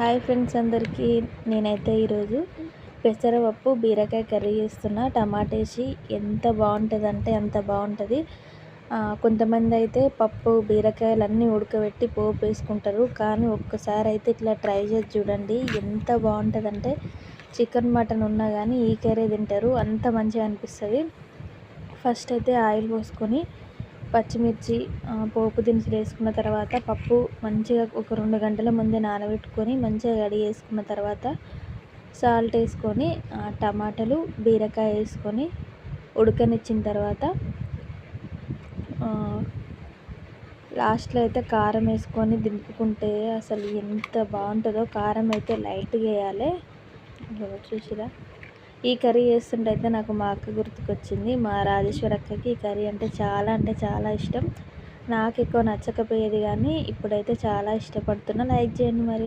Hi friends అందరికీ. నేనైతే ఈరోజు పెసరపప్పు బీరకాయ కర్రీ చేస్తున్నా. టమాటా వేసి ఎంత బాగుంటుంది అంత బాగుంటుంది. కొంతమంది అయితే పప్పు బీరకాయలు అన్నీ ఉడకబెట్టి పోపు వేసుకుంటారు. కానీ ఒక్కసారి అయితే ఇట్లా ట్రై చేసి చూడండి. ఎంత బాగుంటుందంటే చికెన్ మటన్ ఉన్నా కానీ ఈ కర్రీ తింటారు. అంత మంచిగా అనిపిస్తుంది. ఫస్ట్ అయితే ఆయిల్ పోసుకొని పచ్చిమిర్చి పోపు దినుసులు వేసుకున్న తర్వాత పప్పు మంచిగా ఒక రెండు గంటల ముందే నానబెట్టుకొని మంచిగా కడిగి వేసుకున్న తర్వాత సాల్ట్ వేసుకొని టమాటాలు బీరకాయ వేసుకొని ఉడకనిచ్చిన తర్వాత లాస్ట్లో అయితే కారం వేసుకొని దింపుకుంటే అసలు ఎంత బాగుంటుందో. కారం అయితే లైట్గా వేయాలి. చూసిరా. ఈ కర్రీ చేస్తుంటే అయితే నాకు మా అక్క గుర్తుకొచ్చింది. మా రాజేశ్వర అక్కకి ఈ కర్రీ అంటే చాలా అంటే చాలా ఇష్టం. నాకు ఎక్కువ నచ్చకపోయేది కానీ ఇప్పుడైతే చాలా ఇష్టపడుతున్నా. లైక్ చేయండి మరి.